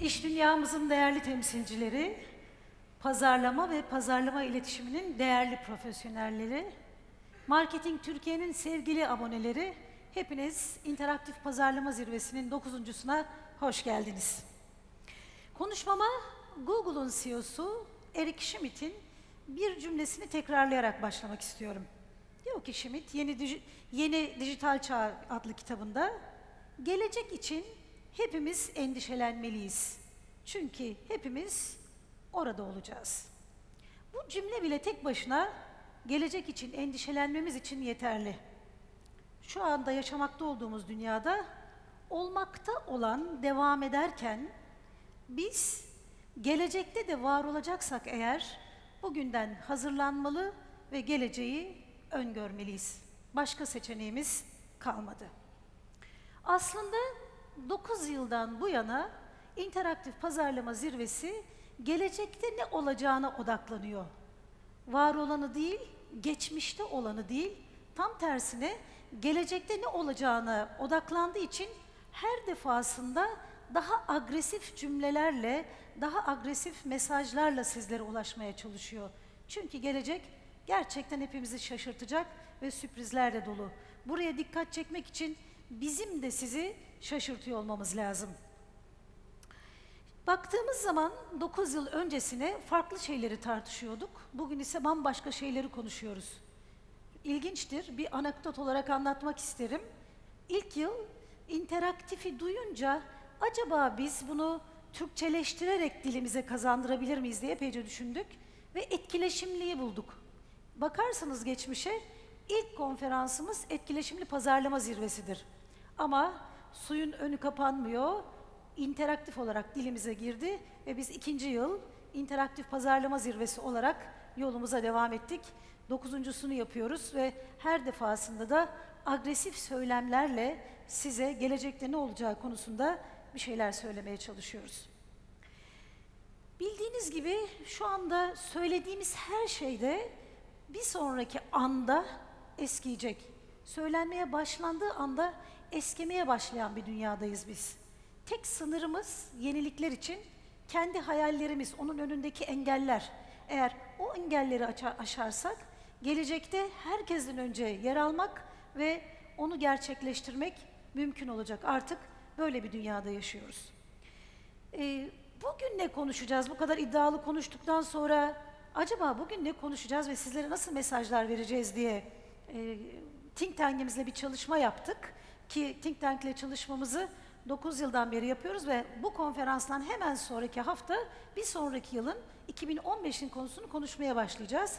İş dünyamızın değerli temsilcileri, pazarlama ve pazarlama iletişiminin değerli profesyonelleri, Marketing Türkiye'nin sevgili aboneleri, hepiniz interaktif pazarlama zirvesinin dokuzuncusuna hoş geldiniz. Konuşmama Google'un CEO'su Eric Schmidt'in bir cümlesini tekrarlayarak başlamak istiyorum. Diyor ki Schmidt, Yeni, Dij- Yeni Dijital Çağ adlı kitabında, gelecek için hepimiz endişelenmeliyiz. Çünkü hepimiz orada olacağız. Bu cümle bile tek başına gelecek için endişelenmemiz için yeterli. Şu anda yaşamakta olduğumuz dünyada olmakta olan devam ederken biz gelecekte de var olacaksak eğer bugünden hazırlanmalı ve geleceği öngörmeliyiz. Başka seçeneğimiz kalmadı. Aslında 9 yıldan bu yana interaktif pazarlama zirvesi gelecekte ne olacağına odaklanıyor. Var olanı değil, geçmişte olanı değil, tam tersine gelecekte ne olacağına odaklandığı için her defasında daha agresif cümlelerle, daha agresif mesajlarla sizlere ulaşmaya çalışıyor. Çünkü gelecek gerçekten hepimizi şaşırtacak ve sürprizlerle dolu. Buraya dikkat çekmek için bizim de sizi şaşırtıyor olmamız lazım. Baktığımız zaman 9 yıl öncesine farklı şeyleri tartışıyorduk. Bugün ise bambaşka şeyleri konuşuyoruz. İlginçtir. Bir anekdot olarak anlatmak isterim. İlk yıl interaktifi duyunca acaba biz bunu Türkçeleştirerek dilimize kazandırabilir miyiz diye epeyce düşündük ve etkileşimliyi bulduk. Bakarsanız geçmişe ilk konferansımız etkileşimli pazarlama zirvesidir. Ama suyun önü kapanmıyor, interaktif olarak dilimize girdi ve biz ikinci yıl interaktif pazarlama zirvesi olarak yolumuza devam ettik. Dokuzuncusunu yapıyoruz ve her defasında da agresif söylemlerle size gelecekte ne olacağı konusunda bir şeyler söylemeye çalışıyoruz. Bildiğiniz gibi şu anda söylediğimiz her şeyde bir sonraki anda eskiyecek. Söylenmeye başlandığı anda eskimeye başlayan bir dünyadayız biz. Tek sınırımız yenilikler için kendi hayallerimiz, onun önündeki engeller. Eğer o engelleri aşarsak gelecekte herkesten önce yer almak ve onu gerçekleştirmek mümkün olacak. Artık böyle bir dünyada yaşıyoruz. Ee, bugün ne konuşacağız? Bu kadar iddialı konuştuktan sonra acaba bugün ne konuşacağız ve sizlere nasıl mesajlar vereceğiz diye e, Think Tank'imizle bir çalışma yaptık. Ki Think Tank'le çalışmamızı 9 yıldan beri yapıyoruz ve bu konferanstan hemen sonraki hafta bir sonraki yılın 2015'in konusunu konuşmaya başlayacağız.